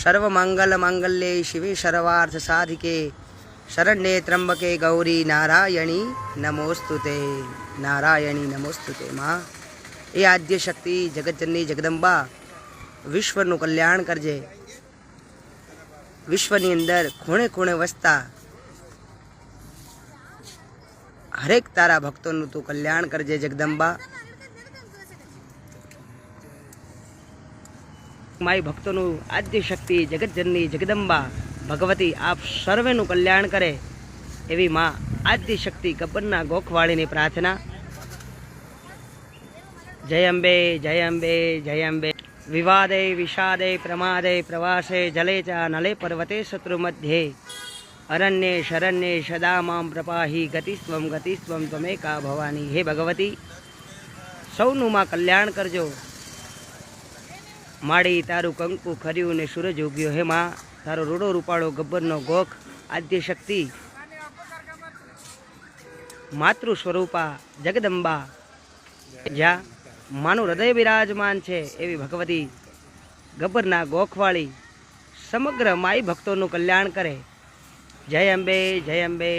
સર્વ મંગલ શિવે સર્વાર્થ સાધિકે શરણ્યે ત્રંબકે ગૌરી નારાયણી નમોસ્તુ તે નારાયણી નમોસ્તુ તે માં એ આદ્ય શક્તિ જગતજનની જગદંબા વિશ્વનું કલ્યાણ કરજે વિશ્વની અંદર ખૂણે ખૂણે વસતા હરેક તારા ભક્તોનું તું કલ્યાણ કરજે જગદંબા મારી ભક્તોનું આદ્ય શક્તિ જગતજનની જગદંબા ભગવતી આપ સર્વેનું કલ્યાણ કરે એવી માં આદ્ય શક્તિ ગબ્બરના ગોખવાળીની પ્રાર્થના. જય અંબે જય અંબે જય અંબે. વિવાદે, વિષાદે, પ્રમાદે, પ્રવાસે, જલે ચા, નલે પર્વતે શત્રુ મધ્યે અરણ્યે, શરણ્યે, સદા મામ પ્રપાહી ગતિસ્વમ ગતિસ્વમ ત્વમેકા ભવાની. હે ભગવતી, સૌનું માં કલ્યાણ કરજો. માડી તારું કંકુ, ખર્યું ને સૂરજ ઉગ્યો. હે માં, તારો રૂડો રૂપાળો, ગબ્બરનો ગોખ આદ્ય શક્તિ માતૃ સ્વરૂપા, જગદંબા. જ્યાં માનું હૃદય બિરાજમાન છે એવી ભગવતી. ગબ્બરના ગોખવાળી, સમગ્ર માઈ ભક્તોનું કલ્યાણ કરે. જય અંબે જય અંબે.